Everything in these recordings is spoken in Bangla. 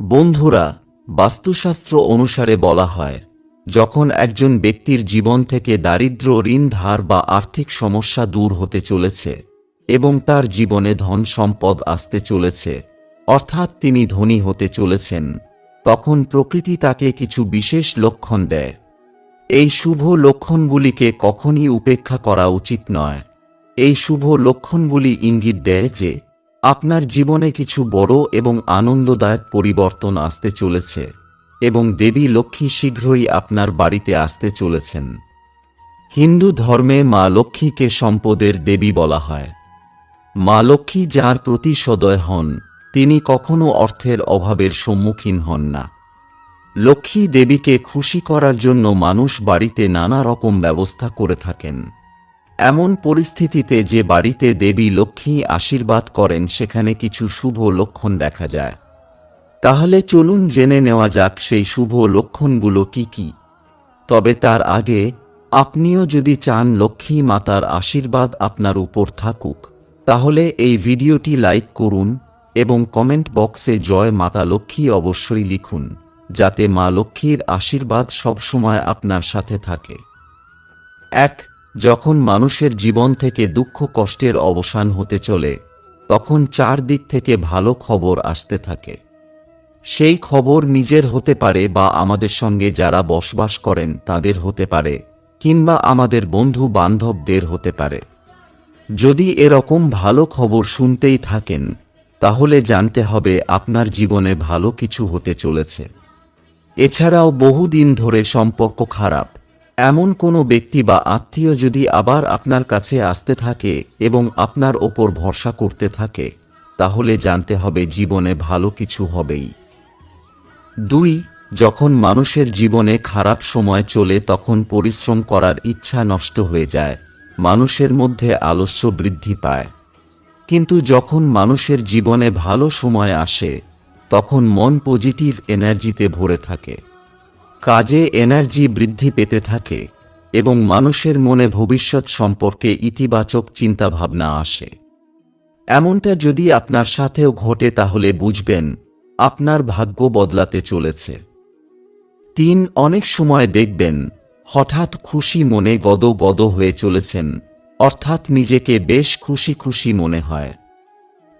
বন্ধুরা, বাস্তুশাস্ত্র অনুসারে বলা হয়, যখন একজন ব্যক্তির জীবন থেকে দারিদ্র ঋণ ধার বা আর্থিক সমস্যা দূর হতে চলেছে এবং তার জীবনে ধন সম্পদ আসতে চলেছে, অর্থাৎ তিনি ধনী হতে চলেছেন, তখন প্রকৃতি তাকে কিছু বিশেষ লক্ষণ দেয়। এই শুভ লক্ষণগুলিকে কখনই উপেক্ষা করা উচিত নয়। এই শুভ লক্ষণগুলি ইঙ্গিত দেয় যে আপনার জীবনে কিছু বড় এবং আনন্দদায়ক পরিবর্তন আসতে চলেছে, এবং দেবী লক্ষ্মী শীঘ্রই আপনার বাড়িতে আসতে চলেছেন। হিন্দু ধর্মে মা লক্ষ্মীকে সম্পদের দেবী বলা হয়। মা লক্ষ্মী যার প্রতি সদয় হন, তিনি কখনো অর্থের অভাবের সম্মুখীন হন না। লক্ষ্মী দেবীকে খুশি করার জন্য মানুষ বাড়িতে নানা রকম ব্যবস্থা করে থাকেন। এমন পরিস্থিতিতে যে বাড়িতে দেবী লক্ষ্মী আশীর্বাদ করেন, সেখানে কিছু শুভ লক্ষণ দেখা যায়। তাহলে চলুন জেনে নেওয়া যাক সেই শুভ লক্ষণগুলো কি কি। তবে তার আগে, আপনিও যদি চান লক্ষ্মী মাতার আশীর্বাদ আপনার উপর থাকুক, তাহলে এই ভিডিওটি লাইক করুন এবং কমেন্ট বক্সে জয় মাতা লক্ষ্মী অবশ্যই লিখুন, যাতে মা লক্ষ্মীর আশীর্বাদ সবসময় আপনার সাথে থাকে। এক যখন মানুষের জীবন থেকে দুঃখ কষ্টের অবসান হতে চলে, তখন চার দিক থেকে ভালো খবর আসতে থাকে। সেই খবর নিজের হতে পারে বা আমাদের সঙ্গে যারা বসবাস করেন তাদের হতে পারে, কিংবা আমাদের বন্ধু বান্ধবদের হতে পারে। যদি এরকম ভালো খবর শুনতেই থাকেন, তাহলে জানতে হবে আপনার জীবনে ভালো কিছু হতে চলেছে। এছাড়াও বহুদিন ধরে সম্পর্ক খারাপ এমন কোনো ব্যক্তি বা আত্মীয় যদি আবার আপনার কাছে আসতে থাকে এবং আপনার ওপর ভরসা করতে থাকে, তাহলে জানতে হবে জীবনে ভালো কিছু হবেই। দুই, যখন মানুষের জীবনে খারাপ সময় চলে তখন পরিশ্রম করার ইচ্ছা নষ্ট হয়ে যায়, মানুষের মধ্যে আলস্য বৃদ্ধি পায়। কিন্তু যখন মানুষের জীবনে ভালো সময় আসে, তখন মন পজিটিভ এনার্জিতে ভরে থাকে। কাজে এনার্জি বৃদ্ধি পেতে থাকে এবং মানুষের মনে ভবিষ্যৎ সম্পর্কে ইতিবাচক চিন্তাভাবনা আসে। এমনটা যদি আপনার সাথেও ঘটে তাহলে বুঝবেন, আপনার ভাগ্য বদলাতে চলেছে। তিন, অনেক সময় দেখবেন, হঠাৎ খুশি মনে গদ গদ হয়ে চলেছেন, অর্থাৎ নিজেকে বেশ খুশি খুশি মনে হয়।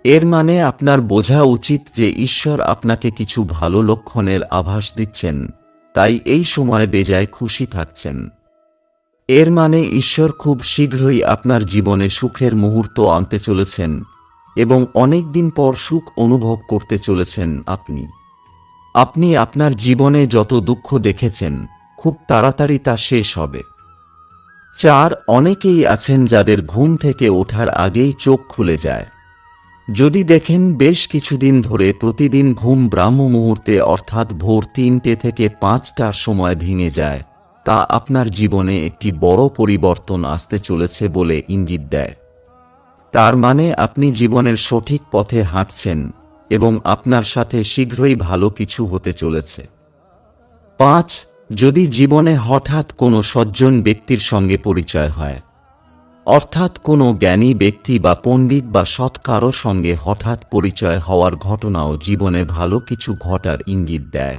এর মানে আপনার বোঝা উচিত যে ঈশ্বর আপনাকে কিছু ভালো লক্ষণের আভাস দিচ্ছেন। তাই এই সময় বেজায় খুশি থাকছেন। এর মানে ঈশ্বর খুব শীঘ্রই আপনার জীবনে সুখের মুহূর্ত আনতে চলেছেন এবং অনেক দিন পর সুখ অনুভব করতে চলেছেন আপনি। আপনি আপনার জীবনে যত দুঃখ দেখেছেন, খুব তাড়াতাড়ি তা শেষ হবে। চার, অনেকেই আছেন যাদের ঘুম থেকে ওঠার আগেই চোখ খুলে যায়। যদি দেখেন বেশ কিছুদিন ধরে প্রতিদিন ঘুম ব্রাহ্ম মুহূর্তে অর্থাৎ ভোর তিনটে থেকে পাঁচটার সময় ভেঙে যায়, তা আপনার জীবনে একটি বড় পরিবর্তন আসতে চলেছে বলে ইঙ্গিত দেয়। তার মানে আপনি জীবনের সঠিক পথে হাঁটছেন এবং আপনার সাথে শীঘ্রই ভালো কিছু হতে চলেছে। পাঁচ, যদি জীবনে হঠাৎ কোনো সজ্জন ব্যক্তির সঙ্গে পরিচয় হয় অর্থাৎ কোনো জ্ঞানী ব্যক্তি বা পণ্ডিত বা সৎ কারও সঙ্গে হঠাৎ পরিচয় হওয়ার ঘটনাও জীবনে ভালো কিছু ঘটার ইঙ্গিত দেয়।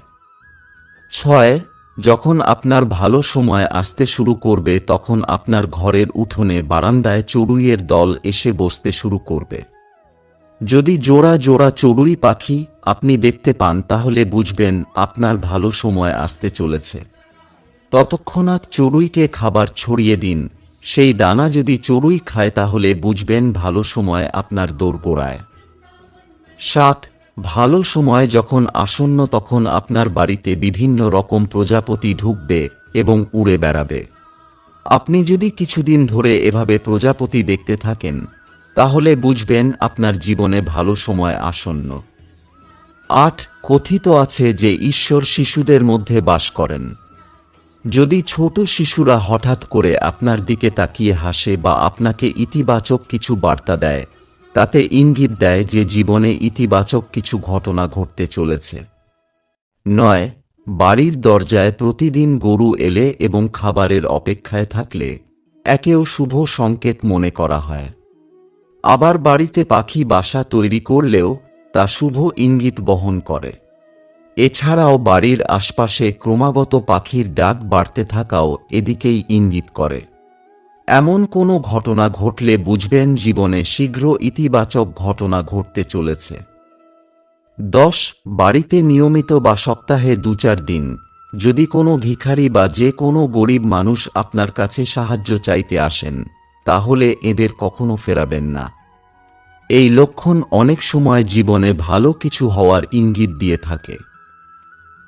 ছয়, যখন আপনার ভালো সময় আসতে শুরু করবে, তখন আপনার ঘরের উঠোনে বারান্দায় চড়ুইয়ের দল এসে বসতে শুরু করবে। যদি জোড়া জোড়া চড়ুই পাখি আপনি দেখতে পান, তাহলে বুঝবেন আপনার ভালো সময় আসতে চলেছে। ততক্ষণাৎ চড়ুইকে খাবার ছড়িয়ে দিন। সেই দানা যদি চড়ুই খায় তাহলে বুঝবেন ভালো সময় আপনার দোরগোড়ায়। সাত, ভালো সময় যখন আসন্ন তখন আপনার বাড়িতে বিভিন্ন রকম প্রজাপতি ঢুকবে এবং উড়ে বেড়াবে। আপনি যদি কিছুদিন ধরে এভাবে প্রজাপতি দেখতে থাকেন, তাহলে বুঝবেন আপনার জীবনে ভালো সময় আসন্ন। আট, কথিত আছে যে ঈশ্বর শিশুদের মধ্যে বাস করেন। যদি ছোট শিশুরা হঠাৎ করে আপনার দিকে তাকিয়ে হাসে বা আপনাকে ইতিবাচক কিছু বার্তা দেয়, তাতে ইঙ্গিত দেয় যে জীবনে ইতিবাচক কিছু ঘটনা ঘটতে চলেছে। নয়, বাড়ির দরজায় প্রতিদিন গরু এলে এবং খাবারের অপেক্ষায় থাকলে একেও শুভ সংকেত মনে করা হয়। আবার বাড়িতে পাখি বাসা তৈরি করলেও তা শুভ ইঙ্গিত বহন করে। এছাড়াও বাড়ির আশপাশে ক্রমাগত পাখির ডাক বাড়তে থাকাও এদিকেই ইঙ্গিত করে। এমন কোনো ঘটনা ঘটলে বুঝবেন জীবনে শীঘ্র ইতিবাচক ঘটনা ঘটতে চলেছে। দশ, বাড়িতে নিয়মিত বা সপ্তাহে দু চার দিন। যদি কোনো ভিখারি বা যে কোনো গরিব মানুষ আপনার কাছে সাহায্য চাইতে আসেন, তাহলে এদের কখনো ফেরাবেন না। এই লক্ষণ অনেক সময় জীবনে ভালো কিছু হওয়ার ইঙ্গিত দিয়ে থাকে।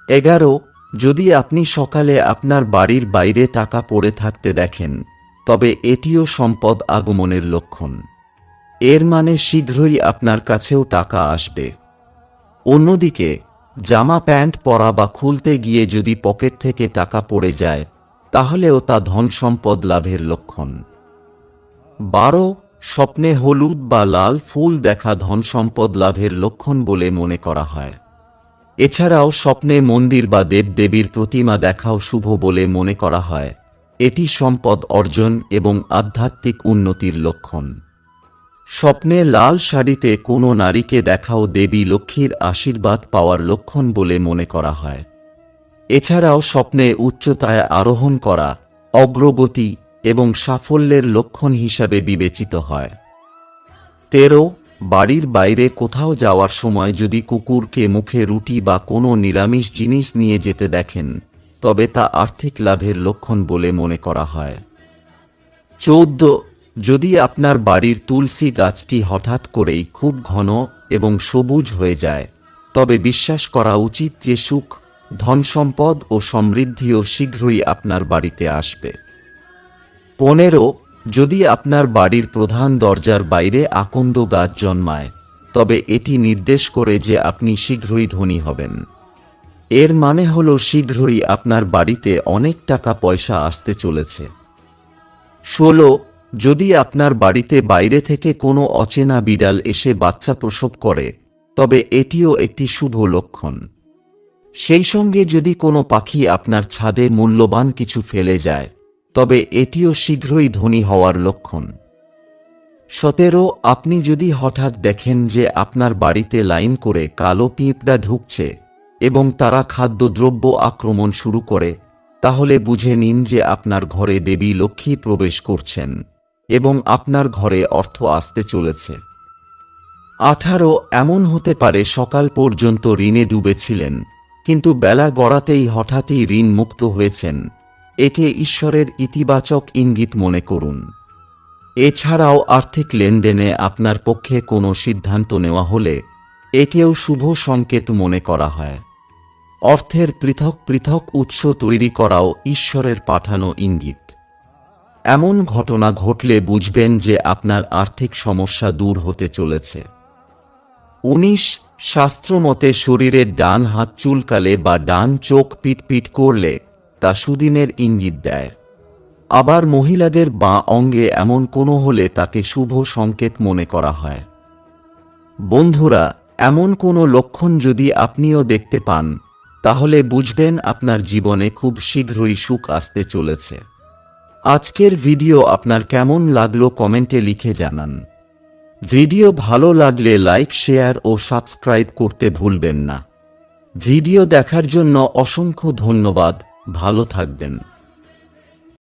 এগারো, যদি আপনি সকালে আপনার বাড়ির বাইরে টাকা পড়ে থাকতে দেখেন, তবে এটিও সম্পদ আগমনের লক্ষণ। এর মানে শীঘ্রই আপনার কাছেও টাকা আসবে। অন্যদিকে, জামা প্যান্ট পরা বা খুলতে গিয়ে যদি পকেট থেকে টাকা পড়ে যায়, তাহলেও তা ধন সম্পদ লাভের লক্ষণ। বারো, স্বপ্নে হলুদ বা লাল ফুল দেখা ধন সম্পদ লাভের লক্ষণ বলে মনে করা হয়। এছাড়াও স্বপ্নে মন্দির বা দেবদেবীর প্রতিমা দেখাও শুভ বলে মনে করা হয়। এটি সম্পদ অর্জন এবং আধ্যাত্মিক উন্নতির লক্ষণ। স্বপ্নে লাল শাড়িতে কোনো নারীকে দেখাও দেবী লক্ষ্মীর আশীর্বাদ পাওয়ার লক্ষণ বলে মনে করা হয়। এছাড়াও স্বপ্নে উচ্চতায় আরোহণ করা, অগ্রগতি এবং সাফল্যের লক্ষণ হিসাবে বিবেচিত হয়। তেরো বাড়ির বাইরে কোথাও যাওয়ার সময় যদি কুকুরকে মুখে রুটি বা কোনো নিরামিষ জিনিস নিয়ে যেতে দেখেন, তবে তা আর্থিক লাভের লক্ষণ বলে মনে করা হয়। চৌদ্দ, যদি আপনার বাড়ির তুলসী গাছটি হঠাৎ করেই খুব ঘন এবং সবুজ হয়ে যায়, তবে বিশ্বাস করা উচিত যে সুখ, ধনসম্পদ ও সমৃদ্ধিও শীঘ্রই আপনার বাড়িতে আসবে। পনেরো যদি আপনার বাড়ির প্রধান দরজার বাইরে আকন্দ গাছ জন্মায়, তবে এটি নির্দেশ করে যে আপনি শীঘ্রই ধনী হবেন। এর মানে হল শীঘ্রই আপনার বাড়িতে অনেক টাকা পয়সা আসতে চলেছে। ষোলো, যদি আপনার বাড়িতে বাইরে থেকে কোনো অচেনা বিড়াল এসে বাচ্চা প্রসব করে, তবে এটিও একটি শুভ লক্ষণ। সেই সঙ্গে যদি কোনো পাখি আপনার ছাদে মূল্যবান কিছু ফেলে যায় তবে এটিও শীঘ্রই ধনী হওয়ার লক্ষণ। সতেরো, আপনি যদি হঠাৎ দেখেন যে আপনার বাড়িতে লাইন করে কালো পিঁপড়া ঢুকছে এবং তারা খাদ্যদ্রব্য আক্রমণ শুরু করে, তাহলে বুঝে নিন যে আপনার ঘরে দেবী লক্ষ্মী প্রবেশ করছেন এবং আপনার ঘরে অর্থ আসতে চলেছে। আঠারো, এমন হতে পারে সকাল পর্যন্ত ঋণে ডুবেছিলেন, কিন্তু বেলা গড়াতেই হঠাৎই ঋণ মুক্ত হয়েছেন। একে ঈশ্বরের ইতিবাচক ইঙ্গিত মনে করুন। এছাড়াও আর্থিক লেনদেনে আপনার পক্ষে কোনো সিদ্ধান্ত নেওয়া হলে একেও শুভ সংকেত মনে করা হয়। অর্থের পৃথক পৃথক উৎস তৈরি করাও ঈশ্বরের পাঠানো ইঙ্গিত। এমন ঘটনা ঘটলে বুঝবেন যে আপনার আর্থিক সমস্যা দূর হতে চলেছে। উনিশ, শাস্ত্রমতে শরীরের ডান হাত চুলকালে বা ডান চোখ পিটপিট করলে তা সুদিনের ইঙ্গিত দেয়। আবার মহিলাদের বাঁ অঙ্গে এমন কোনো হলে তাকে শুভ সংকেত মনে করা হয়। বন্ধুরা, এমন কোনো লক্ষণ যদি আপনিও দেখতে পান, তাহলে বুঝবেন আপনার জীবনে খুব শীঘ্রই সুখ আসতে চলেছে। আজকের ভিডিও আপনার কেমন লাগল কমেন্টে লিখে জানান। ভিডিও ভালো লাগলে লাইক, শেয়ার ও সাবস্ক্রাইব করতে ভুলবেন না। ভিডিও দেখার জন্য অসংখ্য ধন্যবাদ। ভালো থাকবেন।